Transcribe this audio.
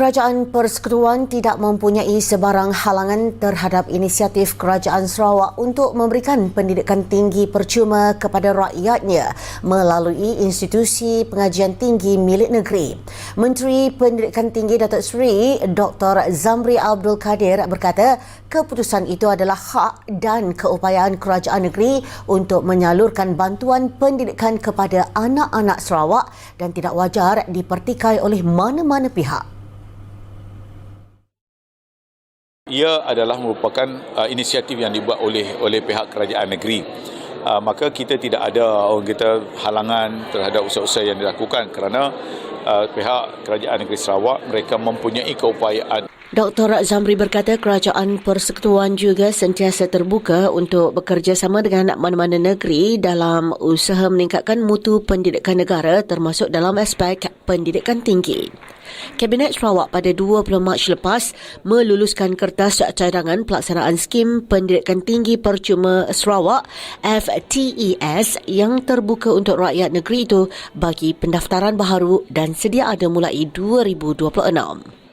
Kerajaan Persekutuan tidak mempunyai sebarang halangan terhadap inisiatif Kerajaan Sarawak untuk memberikan pendidikan tinggi percuma kepada rakyatnya melalui institusi pengajian tinggi milik negeri. Menteri Pendidikan Tinggi Datuk Seri Dr. Zamri Abdul Kadir berkata keputusan itu adalah hak dan keupayaan kerajaan negeri untuk menyalurkan bantuan pendidikan kepada anak-anak Sarawak dan tidak wajar dipertikai oleh mana-mana pihak. Ia adalah merupakan uh, inisiatif yang dibuat oleh oleh pihak kerajaan negeri. Uh, maka kita tidak ada orang kita halangan terhadap usaha-usaha yang dilakukan kerana uh, pihak kerajaan negeri Sarawak mereka mempunyai keupayaan Dr. Zamri berkata kerajaan persekutuan juga sentiasa terbuka untuk bekerjasama dengan mana-mana negeri dalam usaha meningkatkan mutu pendidikan negara termasuk dalam aspek pendidikan tinggi. Kabinet Sarawak pada 20 Mac lepas meluluskan kertas cadangan pelaksanaan skim pendidikan tinggi percuma Sarawak FTES yang terbuka untuk rakyat negeri itu bagi pendaftaran baharu dan sedia ada mulai 2026.